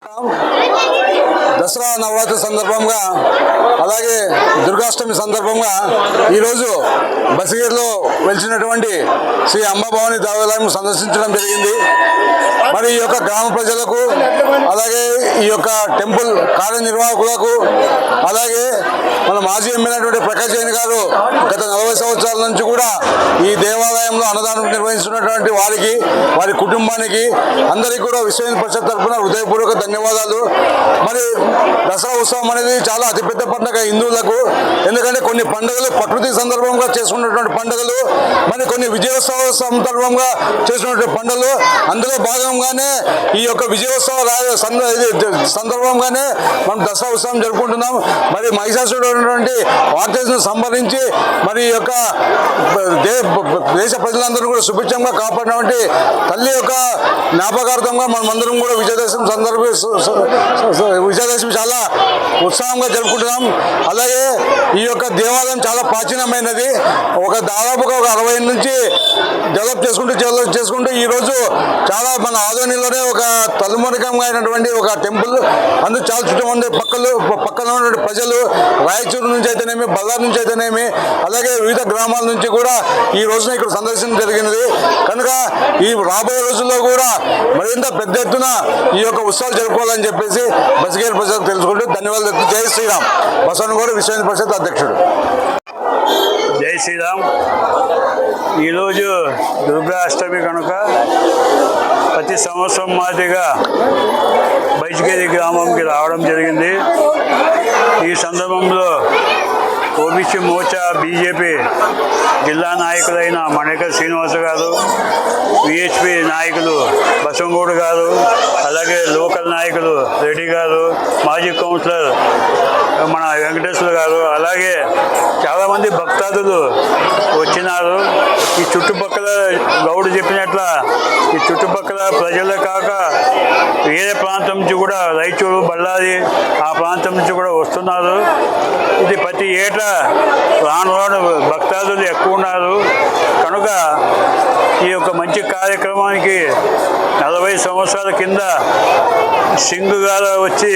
该。దసరా నవరాత్రి సందర్భంగా అలాగే దుర్గాష్టమి సందర్భంగా ఈరోజు బసిగిరిలో వెలిచినటువంటి శ్రీ అంబాభవాని దేవాలయం సందర్శించడం జరిగింది. మరి ఈ యొక్క గ్రామ ప్రజలకు అలాగే ఈ యొక్క టెంపుల్ కార్యనిర్వాహకులకు అలాగే మన మాజీ ఎమ్మెల్యేటువంటి ప్రకాష్ జైన్ గారు గత నలభై సంవత్సరాల నుంచి కూడా ఈ దేవాలయంలో అన్నదానం నిర్వహిస్తున్నటువంటి వారికి వారి కుటుంబానికి అందరికీ కూడా విశ్వ పరిషత్ తరఫున హృదయపూర్వక ధన్యవాదాలు. మరి దసరా ఉత్సవం అనేది చాలా అతిపెద్ద పండుగ హిందువులకు. ఎందుకంటే కొన్ని పండుగలు ప్రకృతి సందర్భంగా చేసుకున్నటువంటి పండుగలు మరి కొన్ని విజయోత్సవ సందర్భంగా చేసుకున్నటువంటి పండుగలు అందులో భాగంగానే ఈ యొక్క విజయోత్సవ సందర్భంగానే మనం దసరా ఉత్సవం జరుపుకుంటున్నాం. మరి మహిషాసుడు ఉన్నటువంటి వార్తను సంబంధించి మరి ఈ యొక్క దేశ ప్రజలందరూ కూడా సుభిక్షంగా కాపాడినటువంటి తల్లి యొక్క జ్ఞాపకార్థంగా మనమందరం కూడా విజయదశమి సందర్భ విజయదశ స- చాలా ఉత్సాహంగా జరుపుకుంటున్నాం. అలాగే ఈ యొక్క దేవాలయం చాలా ప్రాచీనమైనది. ఒక దాదాపుగా ఒక అరవై నుంచి డెవలప్ చేసుకుంటూ డెవలప్ చేసుకుంటూ ఈ రోజు చాలా మన ఆధ్వర్యంలోనే ఒక తలుమరికంగా అయినటువంటి ఒక టెంపుల్. అందుకు చాలా చుట్టూ పక్కలు పక్కన ఉన్నటువంటి ప్రజలు రాయచూరు నుంచి అయితేనేమి బల్లార్ నుంచి అయితేనేమి అలాగే వివిధ గ్రామాల నుంచి కూడా ఈ రోజున ఇక్కడ సందర్శన జరిగినది. కనుక ఈ రాబోయే రోజుల్లో కూడా మరింత పెద్ద ఎత్తున ఈ యొక్క ఉత్సవాలు జరుపుకోవాలని చెప్పేసి బసిగేరు ప్రజలకు తెలుసుకుంటూ ధన్యవాదాలు జై శ్రీరామ్. బసవన్ కూడా విశ్వ పరిషత్ అధ్యక్షుడు. జై శ్రీరామ్. ఈరోజు దుర్గా అష్టమి కనుక ప్రతి సంవత్సరం మాదిరిగా బైచికేరి గ్రామంకి రావడం జరిగింది. ఈ సందర్భంలో ఓబీసీ మోర్చా బీజేపీ జిల్లా నాయకులైన మణిక శ్రీనివాస గారు విహెచ్పి నాయకులు బసంగూడు గారు అలాగే లోకల్ నాయకులు రెడ్డి గారు మాజీ కౌన్సిలర్ మన వెంకటేశ్వర గారు అలాగే చాలామంది భక్తాదులు వచ్చినారు. ఈ చుట్టుపక్కల గౌడు చెప్పినట్ల ఈ చుట్టుపక్కల ప్రజలే కాక వేరే ప్రాంతం నుంచి కూడా రైచూరు బళ్ళారి ఆ ప్రాంతం నుంచి కూడా వస్తున్నారు. ఇది ప్రతి ఏటా రాను రాను భక్తాదులు ఎక్కువ ఉన్నారు. కనుక ఈ యొక్క మంచి కార్యక్రమానికి నలభై సంవత్సరాల కింద సింగ్ గారు వచ్చి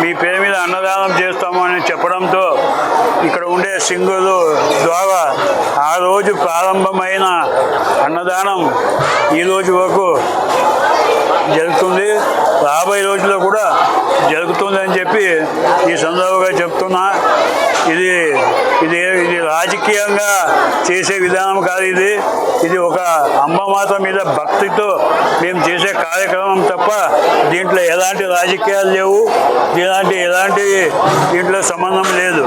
మీ పేరు మీద అన్నదానం చేస్తామని చెప్పడంతో ఇక్కడ ఉండే సింగులు ద్వారా ఆ రోజు ప్రారంభమైన అన్నదానం ఈ రోజు వరకు జరుగుతుంది. రాబోయే రోజుల్లో కూడా జరుగుతుంది అని చెప్పి ఈ సందర్భంగా చెప్తున్నా. ఇది రాజకీయంగా చేసే విధానం కాదు ఇది. ఇది ఒక అమ్మమాత మీద భక్తితో మేము చేసే కార్యక్రమం తప్ప దీంట్లో ఎలాంటి రాజకీయాలు లేవు. ఇలాంటి ఎలాంటి దీంట్లో సంబంధం లేదు.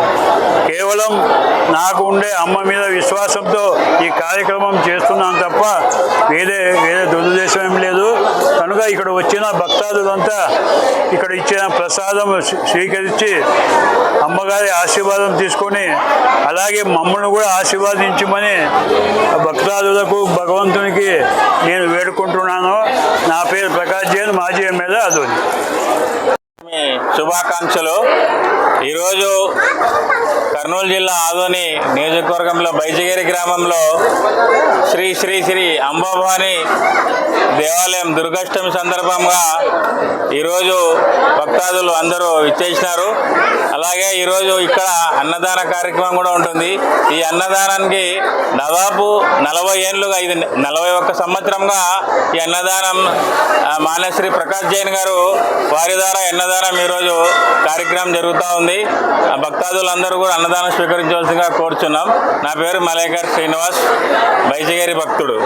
కేవలం నాకు ఉండే అమ్మ మీద విశ్వాసంతో ఈ కార్యక్రమం చేస్తున్నాను తప్ప వేరే వేరే దురుద్దేశం ఏం లేదు. కనుక ఇక్కడ వచ్చిన భక్తాదులంతా ఇక్కడ ఇచ్చిన ప్రసాదం స్వీకరించి అమ్మగారి ఆశీర్వాదం తీసుకొని అలాగే మమ్మల్ని కూడా ఆశీర్వాదించమని ఆ భక్తాదులకు భగవంతునికి నేను వేడుకుంటున్నాను. నా పేరు ప్రకాష్ జైన్ మాజీ ఎమ్మెల్యే అదోని. మీ శుభాకాంక్షలు. ఈరోజు కర్నూలు జిల్లా ఆదోని నియోజకవర్గంలో బైజగిరి గ్రామంలో శ్రీ శ్రీ శ్రీ అంబాభవాని దేవాలయం దుర్గాష్టమి సందర్భంగా ఈరోజు భక్తాదులు అందరూ ఇచ్చేసినారు అలాగే ఈరోజు ఇక్కడ అన్నదాన కార్యక్రమం కూడా ఉంటుంది. ఈ అన్నదానానికి దాదాపు నలభై ఏళ్ళుగా ఇది నలభై ఒక్క సంవత్సరంగా ఈ అన్నదానం మాన్యశ్రీ ప్రకాష్ జైన్ గారు వారి ద్వారా అన్నదానం ప్రకారం ఈరోజు కార్యక్రమం జరుగుతూ ఉంది. భక్తాదులందరూ కూడా అన్నదానం స్వీకరించవలసిందిగా కోరుచున్నాం. నా పేరు మలేకర్ శ్రీనివాస్. బైజగిరి భక్తుడు.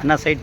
அண்ணா சைட்